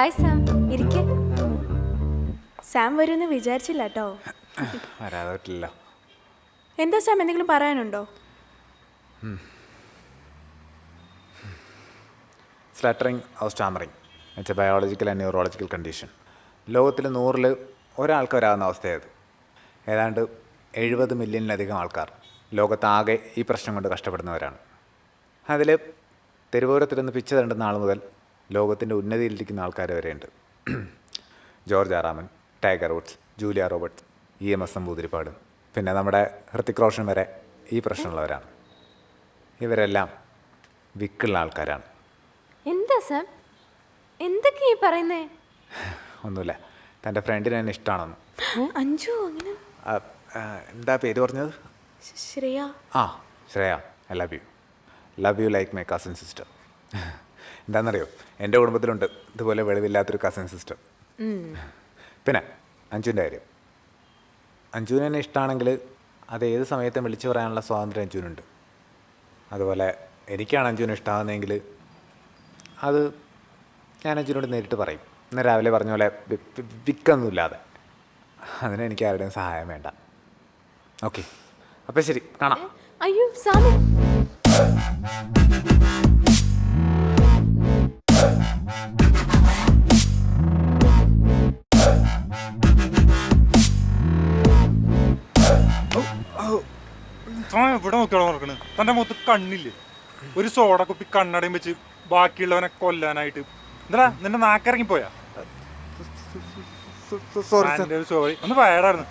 Hi Sam ഇരിക്ക. Sam വരുമെന്ന് വിചാരിച്ചില്ല കേട്ടോ വരാതെ പറ്റില്ല എന്താ സാം എന്തെങ്കിലും പറയാനുണ്ടോ? സ്ലട്ടറിങ് ഓർ സ്റ്റാമറിങ് എന്നുവെച്ചാൽ ബയോളജിക്കൽ ആൻഡ് ന്യൂറോളജിക്കൽ കണ്ടീഷൻ ലോകത്തിൽ നൂറിൽ ഒരാൾക്ക് വരാവുന്ന അവസ്ഥയത് ഏതാണ്ട് എഴുപത് മില്യണിലധികം ആൾക്കാർ ലോകത്താകെ ഈ പ്രശ്നം കൊണ്ട് കഷ്ടപ്പെടുന്നവരാണ്. അതിൽ തെരുവോരത്തിരുന്ന് പിച്ച തണ്ടുന്ന ആൾ മുതൽ ലോകത്തിന്റെ ഉന്നതിയിലിരിക്കുന്ന ആൾക്കാർ വരെയുണ്ട്. ജോർജ് ആറാമൻ Tiger Woods Julia Roberts E M S Namboodiripad പിന്നെ നമ്മുടെ ഹൃത്തിക് റോഷൻ വരെ ഈ പ്രശ്നമുള്ളവരാണ്. ഇവരെല്ലാം വിക്കുള്ള ആൾക്കാരാണ്. എന്താ സർ? എന്തൊക്കെയാ പറയുന്നേ? ഒന്നുമില്ല. തന്റെ ഫ്രണ്ടിന് എന്നെ ഇഷ്ടമാണെന്ന്. അഞ്ചു അങ്ങനെ? എന്താ പേര് പറഞ്ഞത്? ശ്രേയ. ആ Shreya. I love you love you like my cousin sister എന്താണെന്നറിയോ? എന്റെ കുടുംബത്തിലുണ്ട്. ഇതുപോലെ വെളിവില്ലാത്തൊരു കസിൻ സിസ്റ്റർ പിന്നെ അഞ്ജുവിന്റെ കാര്യം. അഞ്ജുവിന് തന്നെ ഇഷ്ടമാണെങ്കിൽ അത് ഏത് സമയത്തും വിളിച്ചു പറയാനുള്ള സ്വാതന്ത്ര്യം അഞ്ജുവിനുണ്ട്. അതുപോലെ എനിക്കാണ് അഞ്ജുവിന് ഇഷ്ടമാകുന്നതെങ്കിൽ അത് ഞാൻ അഞ്ജുവിനോട് നേരിട്ട് പറയും. ഇന്ന് രാവിലെ പറഞ്ഞ പോലെ വിക്കൊന്നുമില്ലാതെ. അതിന് എനിക്ക് ആരുടെയും സഹായം വേണ്ട. ഓക്കെ. അപ്പം ശരി. കാണാം. അയ്യോ സാമി താൻ എവിടെ നോക്കിയാണോ നടക്കണ് തന്റെ മുഖത്ത് കണ്ണില്ലേ ഒരു സോഡ കുപ്പി കണ്ണടയും വെച്ച് ബാക്കിയുള്ളവനെ കൊല്ലാനായിട്ട് എന്താ നിന്റെ നാക്കിറങ്ങി പോയാ സോറി ഒന്ന് വയറായിരുന്നു